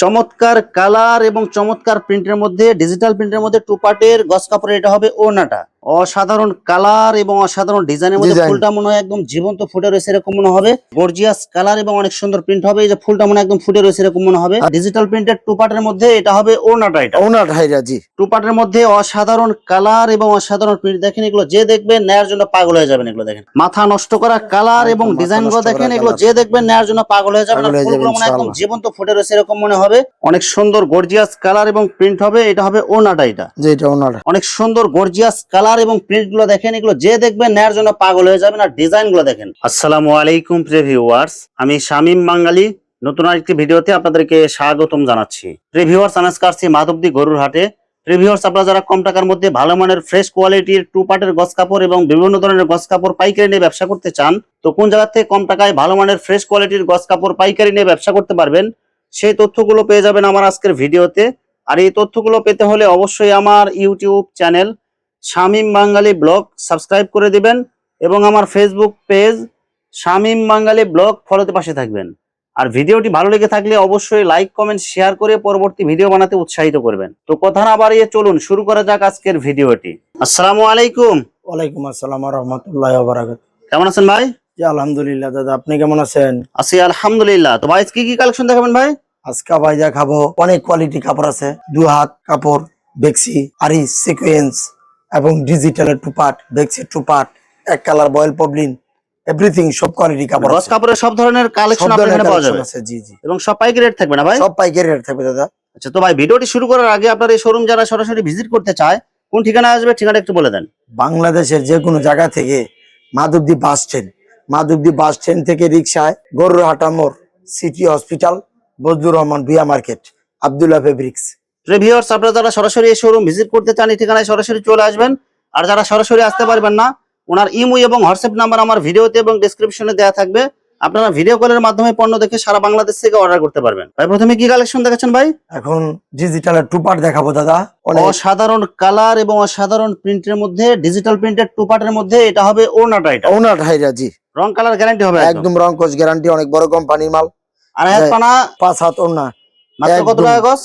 চমৎকার কালার এবং চমৎকার প্রিন্টের মধ্যে ডিজিটাল প্রিন্টের মধ্যে টু পার্টের গস কাপড়ের এটা হবে ওনাটা অসাধারণ কালার এবং অসাধারণ ডিজাইনের মধ্যে ফুলটা মনে হয় একদম জীবন্ত ফুটে রয়েছে এরকম মনে হবে। গর্জিয়াস কালার এবং অনেক সুন্দর প্রিন্ট হবে। এই যে ফুলটা মনে একদম ফুটে রয়েছে এরকম মনে হবে। ডিজিটাল প্রিন্টের টু পার্টের মধ্যে এটা হবে ওনাটা এটা হাইরা জি। টু পার্টের মধ্যে অসাধারণ কালার এবং অসাধারণ প্রিন্ট দেখেন এগুলো যে দেখবেন নেয়ার জন্য পাগল হয়ে যাবেন এগুলো দেখেন। মাথা নষ্ট করা কালার এবং ডিজাইনগুলো দেখেন এগুলো যে দেখবেন নেয়ার জন্য পাগল হয়ে যাবেন। ফুলগুলো মনে একদম জীবন্ত ফুটে রয়েছে এরকম মনে হবে। অনেক সুন্দর গর্জিয়াস কালার এবং প্রিন্ট হবে। এটা হবে ওনাটা এটা জি এটা ওনার অনেক সুন্দর গর্জিয়াস কালার এবং প্রিন্টগুলো দেখেন, এগুলো যে দেখবেন নেয়ার জন্য পাগল হয়ে যাবেন আর ডিজাইনগুলো দেখেন। আসসালামু আলাইকুম প্রিভিউয়ার্স আমি শামিম বাঙালি। নতুন আরেকটি ভিডিওতে আপনাদেরকে স্বাগতম জানাচ্ছি। প্রিভিউয়ার্স আসছি মাধবদী গরুর হাটে। প্রিভিউয়ার্স আপনারা যারা কম টাকার মধ্যে ভালো মানের ফ্রেশ কোয়ালিটির টু পার্টের গস কাপড় এবং বিভিন্ন ধরনের গস কাপড় পাইকারি নিয়ে ব্যবসা করতে চান, তো কোন জায়গা থেকে কম টাকায় ভালো মানের ফ্রেশ কোয়ালিটির গস কাপড় পাইকারি নিয়ে ব্যবসা করতে পারবেন, সেই তথ্যগুলো পেয়ে যাবেন আমার আজকের ভিডিওতে। আর এই তথ্যগুলো পেতে হলে অবশ্যই আমার YouTube channel Shamim Bangali blog subscribe করে দিবেন এবং আমার Facebook page Shamim Bangali blog ফলোতে পাশে থাকবেন। আর ভিডিওটি ভালো লেগে থাকলে অবশ্যই লাইক কমেন্ট শেয়ার করে পরবর্তী ভিডিও বানাতে উৎসাহিত করবেন। তো কথা না বাড়িয়ে চলুন শুরু করা যাক আজকের ভিডিওটি। আসসালামু আলাইকুম। ওয়ালাইকুম আসসালাম রহমতুল্লাহ কেমন আছেন ভাই? আলহামদুলিল্লাহ দাদা আপনি কেমন আছেন? আছি আলহামদুলিল্লাহ। তো ভাই কি কি কালেকশন দেখাবেন ভাই? আজকে ভাই দেখাবো অনেক কোয়ালিটি কাপড় আছে। দু হাত কাপড় বেক্সি আরি সিকোয়েন্স এবং ডিজিটালের টুপাট বেক্সি টুপাট এক কালার বয়েল পবলিন এভরিথিং সব কোয়ালিটি কাপড় আছে কাপড়ের সব ধরনের কালেকশন আপনার এখানে পাওয়া যাবে? জি জি। এবং সব পাইকারি রেট থাকবে না ভাই? সব পাইকারি রেট থাকবে দাদা। আচ্ছা তো ভাই ভিডিওটি শুরু করার আগে আপনার এই শোরুম যারা সরাসরি ভিজিট করতে চায় কোন ঠিকানা আসবে ঠিকানা একটু বলে দেন। বাংলাদেশের যে কোনো জায়গা থেকে Madhabdi bus stand Madhabdi bus stand থেকে রিক্সায় গরুরহাটা মোড় সিটি হসপিটাল বজলুর রহমান বিয়া মার্কেট আবদুল্লাহ ফেব্রিক্স। রিভিউয়ার্স আপনারা যারা সরাসরি এই শোরুম ভিজিট করতে চান এই ঠিকানায় সরাসরি চলে আসবেন। আর যারা সরাসরি আসতে পারবেন না ওনার ইমো এবং হোয়াটসঅ্যাপ নাম্বার আমার ভিডিওতে এবং ডেসক্রিপশনে দেওয়া থাকবে। আপনারা ভিডিও কলের মাধ্যমে পণ্য দেখে সারা বাংলাদেশ থেকে অর্ডার করতে পারবেন। ভাই প্রথমে কি কালেকশন দেখাচ্ছেন ভাই? এখন ডিজিটালের টুপার দেখাবো দাদা। অনেক অসাধারণ কালার এবং অসাধারণ প্রিন্টের মধ্যে ডিজিটাল প্রিন্টের টু পার্টের মধ্যে এটা হবে ওনাটা এটা ওনার হাইরা জি। রং কালার গ্যারান্টি হবে একদম। রং কোচ গ্যারান্টি অনেক বড় কোম্পানির মাল। আর হাত যাই। পানা পাঁচ হাত ওনা মাত্র কত টাকা গস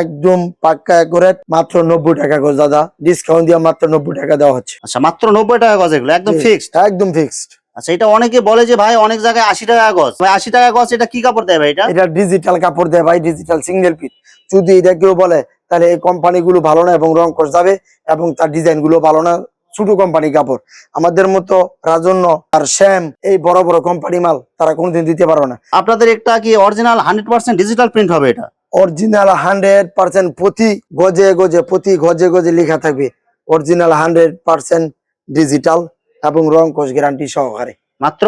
একদম পাক্কা করে মাত্র নব্বই টাকা করে দাদা। ডিসকাউন্ট দিয়ে মাত্র নব্বই টাকা দেওয়া হচ্ছে। আচ্ছা মাত্র নব্বই টাকা গজ এগুলো একদম ফিক্সড একদম ফিক্সড আচ্ছা এটা অনেকে বলে যে ভাই অনেক জায়গায় আশি টাকা গজ। ভাই আশি টাকা গজ এটা কি কাপড় দেয় ভাই এটা? এটা ডিজিটাল কাপড় দেয় ভাই ডিজিটাল সিঙ্গেল পিস যদি এটা কেউ বলে তাহলে এই কোম্পানি গুলো ভালো না এবং রং কষ যাবে এবং তার ডিজাইনগুলো ভালো না। ছোট কোম্পানি কাপড়। আমাদের মতো রাজন্য আর শ্যাম এই বড় বড় কোম্পানি মাল তারা কোনোদিন দিতে পারবে না। আপনাদের একটা কি original hundred percent digital print হবে এটা? অরিজিনাল হান্ড্রেড পার্সেন্ট প্রতি গজে গজে প্রতি গজে গজে লেখা থাকবে। অরিজিনাল হান্ড্রেড পার্সেন্ট ডিজিটাল এবং রং কোষ গ্যারান্টি সহকারে। মাত্র?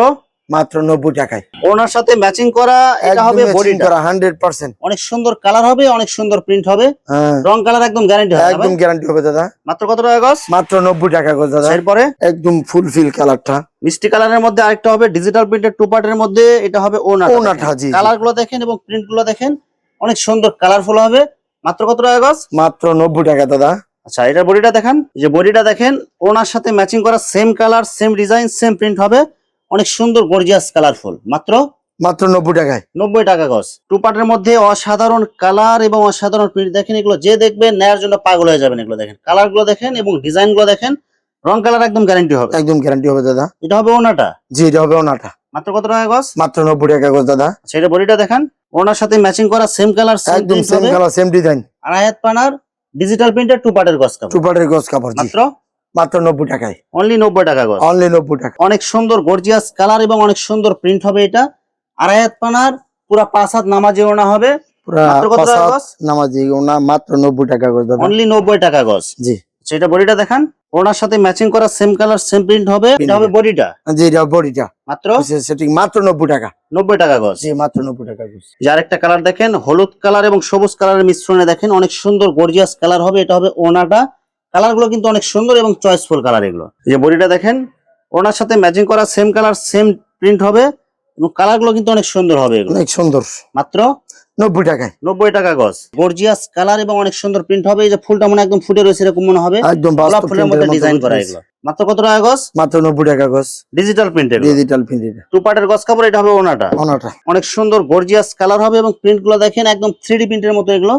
মাত্র নব্বই টাকায়। ওনার সাথে ম্যাচিং করা এটা হবে বডিটা। হান্ড্রেড পার্সেন্ট অনেক সুন্দর কালার হবে অনেক সুন্দর প্রিন্ট হবে। হ্যাঁ। রং কালার একদম গ্যারান্টি হবে একদম গ্যারান্টি হবে দাদা। মাত্র কত টাকা গজ? মাত্র নব্বই টাকা করে দাদা। এরপরে? একদম ফুলফিল কালারটা মিষ্টি কালারের মধ্যে আরেকটা হবে ডিজিটাল প্রিন্টের টু পার্টের মধ্যে এটা হবে ওনার ওনাটা জি। কালারগুলো দেখেন এবং প্রিন্টগুলো দেখেন। অনেক সুন্দর কালারফুল হবে। মাত্র কত টাকা গজ? মাত্র নব্বই টাকা দাদা। আচ্ছা এটার বডিটা দেখেন। যে বডিটা দেখেন ওনার সাথে ম্যাচিং করা same colour same design same print হবে। অনেক সুন্দর গর্জিয়াস কালারফুল মাত্র? মাত্র নব্বই টাকায়। নব্বই টাকা গজ। টু পার্টের মধ্যে অসাধারণ কালার এবং অসাধারণ প্রিন্ট দেখেন এগুলো যে দেখবেন নেয়ার জন্য পাগল হয়ে যাবেন এগুলো দেখেন। কালারগুলো দেখেন এবং ডিজাইনগুলো দেখেন রং কালার একদম গ্যারান্টি হবে। একদম গ্যারান্টি হবে দাদা। এটা হবে ওনাটা? জি এটা হবে ওনাটা। মাত্র কত টাকা গজ? মাত্র নব্বই টাকা করে দাদা। সেটা বডিটা দেখেন ওনার সাথে ম্যাচিং করা সেম কালার সেম একদম সেম কালার সেম ডিজাইন আর আয়াত পানার ডিজিটাল প্রিন্টের টু পার্টের গজ কাপড়। টুপারের গজ কাপড় মাত্র? মাত্র নব্বই টাকায়। অনলি নব্বই টাকা গজ। অনলি নব্বই টাকা। অনেক সুন্দর গর্জিয়াস কালার এবং অনেক সুন্দর প্রিন্ট হবে এটা। আর আয়াত পানার পুরা পাঁচ হাত নামাজে ওনা হবে। পুরা মাত্র কত টাকা গজ? নামাজি ওনা মাত্র নব্বই টাকা দাদা। অনলি নব্বই টাকা গজ। জি। সেটা বডিটা দেখান। ওনার সাথে ম্যাচিং করা সেম কালার সেম প্রিন্ট হবে। এটা হবে বডিটা জি এটা বডিটা মাত্র? সেটিং মাত্র নব্বই টাকা। নব্বই টাকা গজ। জি মাত্র নব্বই টাকা গজ। যার একটা কালার দেখেন হলুদ কালার এবং সবুজ কালারের মিশ্রণে দেখেন অনেক সুন্দর গর্জিয়াস কালার হবে। এটা হবে ওনাটা। কালারগুলো কিন্তু অনেক সুন্দর এবং চয়েসফুল কালার এগুলো। যে বডিটা দেখেন ওনার সাথে ম্যাচিং করা সেম কালার সেম প্রিন্ট হবে এবং কালারগুলো কিন্তু অনেক সুন্দর হবে এগুলো। অনেক সুন্দর। মাত্র? নব্বই টাকায়। নব্বই টাকা গজ। গর্জিয়াস কালার এবং অনেক সুন্দর প্রিন্ট হবে। এই যে ফুলটা মনে একদম ফুটে রয়েছে এরকম মনে হবে। একদম ফুলের মধ্যে মতো ডিজাইন করা। এগুলো। মাত্র কত টাকা গজ? মাত্র নব্বই টাকা গজ। ডিজিটাল প্রিন্টের ডিজিটাল প্রিন্টের টু পার্টের গজ কাপড় এটা হবে ওনাটা। ওনাটা। অনেক সুন্দর গর্জিয়াস কালার হবে এবং প্রিন্টগুলো দেখেন একদম থ্রি প্রিন্টের মতো এগুলো।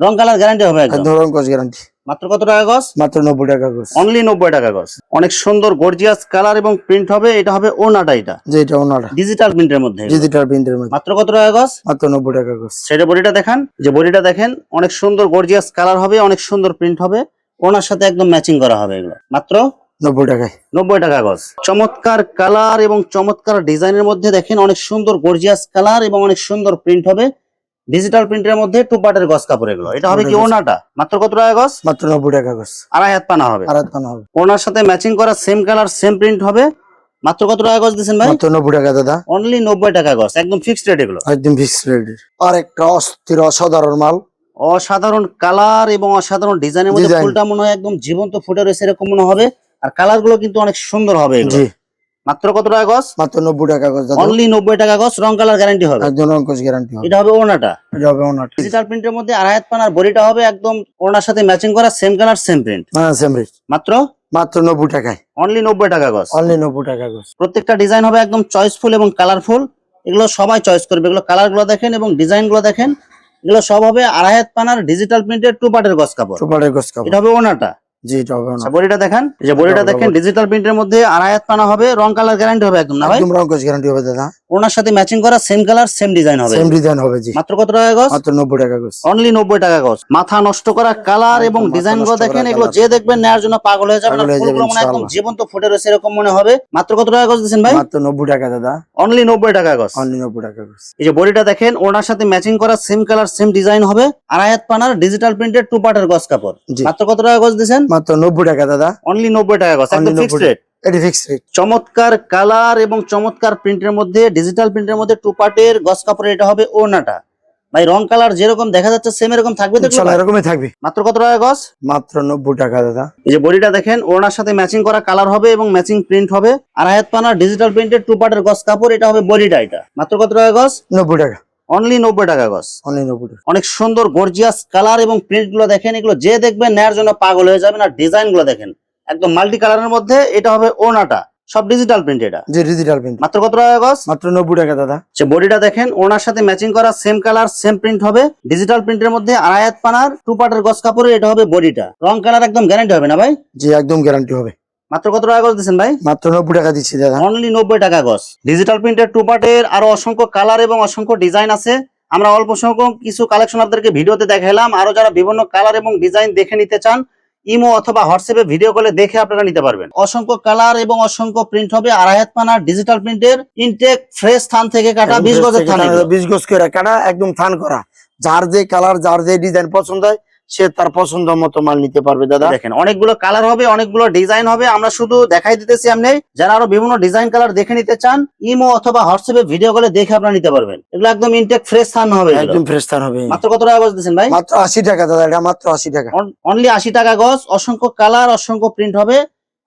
রং কালার গ্যারান্টি হবে একদম। একদম রং গজ গ্যারান্টি মাত্র কত টাকা গজ? মাত্র নব্বই টাকা গজ। অনলি নব্বই টাকা গজ। অনেক সুন্দর গর্জিয়াস কালার এবং প্রিন্ট হবে এটা হবে ওনাটা এটা। যে এটা ওনাটা। ডিজিটাল প্রিন্টের মধ্যে। ডিজিটাল প্রিন্টের মধ্যে। মাত্র কত টাকা গজ? মাত্র নব্বই টাকা গজ। সেটা বডিটা দেখান। যে বডিটা দেখেন অনেক সুন্দর গর্জিয়াস কালার হবে অনেক সুন্দর প্রিন্ট হবে। ওনার সাথে একদম ম্যাচিং করা হবে এগুলো। মাত্র নব্বই টাকায়। নব্বই টাকা গজ। চমৎকার কালার এবং চমৎকার ডিজাইনের মধ্যে দেখেন অনেক সুন্দর গর্জিয়াস কালার এবং অনেক সুন্দর প্রিন্ট হবে। ডিজিটাল প্রিন্টের মধ্যে টু পার্টের গজ কাপড় এগুলো। এটা হবে কি ওনাটা? মাত্র কত টাকা গজ মাত্র নব্বই টাকা গজ আড়াই হাত পানা হবে। আর হাত পানা হবে। ওনার সাথে ম্যাচিং করা সেম কালার সেম প্রিন্ট হবে। মাত্র কত টাকা গজ দিচ্ছেন ভাই? মাত্র নব্বই টাকা দাদা। অনলি নব্বই টাকা গজ একদম ফিক্সড রেট এগুলো। একদম ফিক্সড রেটের আর একটা অস্থির অসাধারণ মাল। অসাধারণ কালার এবং অসাধারণ ডিজাইনের মধ্যে। ফুলটা মনে হয় একদম জীবন্ত ফুটে রয়েছে এরকম মনে হবে। আর কালারগুলো কিন্তু অনেক সুন্দর হবে এগুলো। মাত্র কত টাকা গজ? মাত্র নব্বই টাকা গজ অনলি নব্বই টাকা গজ রং কালার গ্যারান্টি হবে। রং গজ গ্যারান্টি হবে। এটা হবে ওনাটা এটা হবে ওনাটা ডিজিটাল প্রিন্টের মধ্যে আড়াই হাত পানার বডিটা হবে একদম ওনার সাথে ম্যাচিং করা সেম কালার সেম প্রিন্ট হ্যাঁ সেম রেট মাত্র? মাত্র নব্বই টাকায়। অনলি নব্বই টাকা গজ। অনলি নব্বই টাকা গজ। প্রত্যেকটা ডিজাইন হবে একদম চয়েসফুল এবং কালারফুল এগুলো সবাই চয়েস করবে। এগুলো কালারগুলো দেখেন এবং ডিজাইনগুলো দেখেন। এগুলো সব হবে আড়াই হাত পানার ডিজিটাল প্রিন্টের টু পার্টের গজ কাপড়। সুপারের গজ কাপড়। এটা হবে ওনাটা জি আচ্ছা বডিটা দেখেন। এই যে বডিটা দেখেন ডিজিটাল প্রিন্টের মধ্যে আড়াই হাত পানা হবে রং কালার গ্যারান্টি হবে একদম না ভাই? একদম রং গজ গ্যারান্টি হবে দাদা। ওনার সাথে ম্যাচিং করা সেম কালার সেম ডিজাইন হবে। সেম ডিজাইন হবে জি। মাত্র কত টাকা গজ? মাত্র নব্বই টাকা গজ। অনলি নব্বই টাকা গজ। মাথা নষ্ট করা কালার এবং ডিজাইনগুলো দেখেন এগুলো যে দেখবেন নেওয়ার জন্য পাগল হয়ে যাবেন মনে একদম জীবন্ত ফুটে রয়েছে এরকম মনে হবে। মাত্র কত টাকা গজ দিচ্ছেন ভাই? মাত্র নব্বই টাকা দাদা। অনলি নব্বই টাকা গজ। অনলি নব্বই টাকা গজ। এই যে বডিটা দেখেন ওনার সাথে ম্যাচিং করা সেম কালার সেম ডিজাইন হবে। আড়াই হাত পানার ডিজিটাল প্রিন্টেড টু পার্টের গজ কাপড়। জি। মাত্র কত টাকা গজ দিচ্ছেন? মাত্র নব্বই টাকা দাদা। অনলি নব্বই টাকা গজ একদম ফিক্সড রেট এটি ফিক্সড রেট চমৎকার কালার এবং চমৎকার প্রিন্টের মধ্যে ডিজিটাল প্রিন্টের মধ্যে টু পার্টের গজ কাপড়ের এটা হবে ওনাটা ভাই রং কালার যেরকম দেখা যাচ্ছে সেম এরকম থাকবে তো এরকমই থাকবে। মাত্র কত টাকা গজ মাত্র নব্বই টাকা দাদা। এই যে বডিটা দেখেন ওনার সাথে ম্যাচিং করা কালার হবে এবং ম্যাচিং প্রিন্ট হবে। আর হাত পানা ডিজিটাল প্রিন্টের টু পার্টের গজ কাপড় এটা হবে বডিটা এটা। মাত্র কত টাকা গজ নব্বই টাকা। অনলি নব্বই টাকা গজ অনলি নব্বই টাকা। অনেক সুন্দর গর্জিয়াস কালার এবং প্রিন্টগুলো দেখেন এগুলো যে দেখবেন নেয়ার জন্য পাগল হয়ে যাবেন। আর ডিজাইনগুলো দেখেন একদম মাল্টি কালারের মধ্যে এটা হবে ওনাটা সব ডিজিটাল প্রিন্ট এটা। যে ডিজিটাল প্রিন্ট মাত্র কত টাকা গজ মাত্র নব্বই টাকা দাদা। যে বডিটা দেখেন ওনার সাথে ম্যাচিং করা সেম কালার সেম প্রিন্ট হবে। ডিজিটাল প্রিন্টের মধ্যে আড়াই পানার টু পার্টের গজ কাপড়ে এটা হবে বডিটা রং কালার একদম গ্যারান্টি হবে না ভাই? যে একদম গ্যারান্টি হবে। মাত্র কত টাকা গজ দিচ্ছেন ভাই? মাত্র নব্বই টাকা দিচ্ছি দাদা। অনলি নব্বই টাকা গজ। ডিজিটাল প্রিন্টের টু পার্টের আরও অসংখ্য কালার এবং অসংখ্য ডিজাইন আছে। আমরা অল্প সংখ্যক কিছু কালেকশন আপনাদেরকে ভিডিওতে দেখালাম আরও যারা বিভিন্ন কালার এবং ডিজাইন দেখে নিতে চান ইমো অথবা হোয়াটসঅ্যাপে ভিডিও কলে দেখে আপনারা নিতে পারবেন। অসংখ্য কালার এবং অসংখ্য প্রিন্ট হবে আড়াই হাত পানার ডিজিটাল প্রিন্টের ইনটেক ফ্রেশ থান থেকে কাটা বিশ গজের থান। বিশ গজ করে কাটা একদম থান করা। যার যে কালার যার যে ডিজাইন পছন্দ হয় সে তার পছন্দ মতো মাল নিতে পারবে দাদা। দেখেন অনেকগুলো কালার হবে অনেকগুলো ডিজাইন হবে। আমরা শুধু দেখাই দিতেছি আপনি যারা আরও বিভিন্ন ডিজাইন কালার দেখে নিতে চান ইমো অথবা হোয়াটসঅ্যাপে ভিডিও কলে দেখে আপনারা নিতে পারবেন। এগুলো একদম ইনটেক ফ্রেশ থান হবে একদম ফ্রেশ থান হবে। মাত্র কত টাকা গজ দিচ্ছেন ভাই? মাত্র আশি টাকা দাদা এটা মাত্র আশি টাকা। অনলি আশি টাকা গজ। অসংখ্য কালার অসংখ্য প্রিন্ট হবে।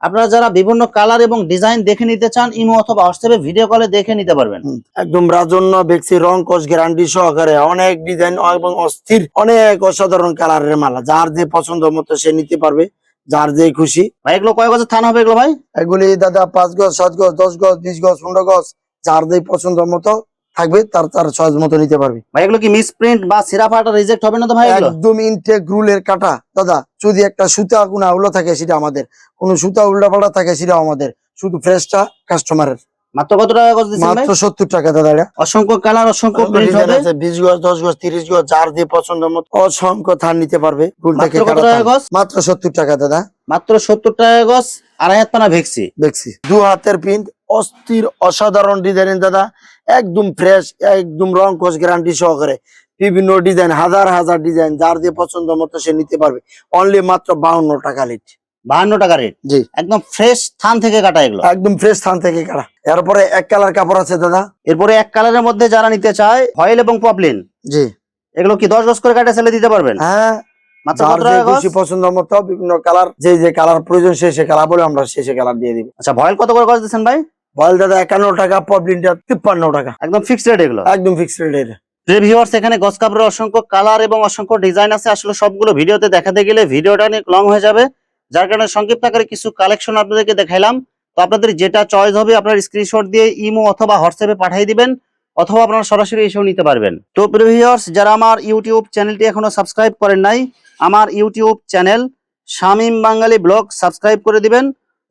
আপনারা যারা বিভিন্ন কালার এবং ডিজাইন দেখে নিতে চান ইমো অথবা হোয়াটসঅ্যাপে ভিডিও কলে দেখে নিতে পারবেন। একদম রাজন্য বেক্সি রং কস গ্যারান্টি সহকারে অনেক ডিজাইন এবং অস্থির অনেক অসাধারণ কালারের মালা। যার যে পছন্দ মতো সে নিতে পারবে যার যে খুশি। ভাই এগুলো কয় গজের থান হবে এগুলো ভাই? এগুলি দাদা পাঁচ গজ সাত গজ দশ গজ বিশ গজ পনেরো গজ যার যে পছন্দ মতো থাকবে তার তার সহজ মতো নিতে পারবে। ভাই এগুলো কি মিস প্রিন্ট বা সিরা ফাটা রিজেক্ট হবে না তো ভাই এগুলো? একদম ইনটেক রুলের কাটা। দাদা যদি একটা সুতা গুনা উল্টো থাকে সেটা আমাদের। কোন সুতা উল্টা পাল্টা থাকে সেটা আমাদের। শুধু ফ্রেশটা কাস্টমারের মাত্র কত টাকা গজ দিচ্ছেন মাত্র সত্তর টাকা দাদা এটা। অসংখ্য কালার অসংখ্য প্রিন্ট হবে। আছে বিশ গজ দশ গজ তিরিশ গজ যার যে পছন্দ মতো। অসংখ্য থান নিতে পারবে। রুল থেকে মাত্র কত কাটা টাকা থান। গজ? মাত্র সত্তর টাকা দাদা। মাত্র সত্তর টাকা গজ আড়াই হাত পানা ভেক্সি। দেখছি দু হাতের প্রিন্ট অস্থির অসাধারণ ডিজাইন দাদা। একদম ফ্রেশ একদম রং কোচ গ্যারান্টি সহকারে। বিভিন্ন ডিজাইন হাজার হাজার ডিজাইন যার যে পছন্দ মতো সে নিতে পারবে। অনলি মাত্র বাউন্ন টাকা লিট বাহান্ন টাকা রেট জি। একদম ফ্রেশ থান থেকে কাটা এগুলো? একদম ফ্রেশ স্থান থেকে কাটা। এরপরে এক কালার কাপড় আছে দাদা। এরপরে এক কালারের মধ্যে যারা নিতে চায় ফয়েল এবং পপলিন জি। এগুলো কি দশ গজ করে কাটা ছেলে দিতে পারবেন? হ্যাঁ। পছন্দ মতো বিভিন্ন কালার যে যে কালার প্রয়োজন সে সে কালার বলে আমরা সে সে কালার দিয়ে দিব। আচ্ছা ভয়েল কত করে গজ দিচ্ছেন ভাই? বল দাদা একান্ন টাকা পবলিনটা তিপ্পান্ন টাকা। একদম ফিক্সড রেট এগুলো? একদম ফিক্সড রেট ভিউয়ার্স এখানে গজ কাপড়ের অসংখ্য কালার এবং অসংখ্য ডিজাইন আছে। আসলে সবগুলো ভিডিওতে দেখাতে গেলে ভিডিওটা অনেক লং হয়ে যাবে। যার কারণে সংক্ষিপ্ত আকারে কিছু কালেকশন আপনাদেরকে দেখাইলাম। তো আপনাদের যেটা চয়েস হবে আপনার স্ক্রিনশট দিয়ে ইমো অথবা হোয়াটসঅ্যাপে পাঠিয়ে দিবেন অথবা আপনারা সরাসরি এসেও নিতে পারবেন। তো প্রিভিয়ার্স যারা আমার ইউটিউব চ্যানেলটি এখনও সাবস্ক্রাইব করেন নাই আমার YouTube channel Shamim Bangali vlog subscribe করে দিবেন।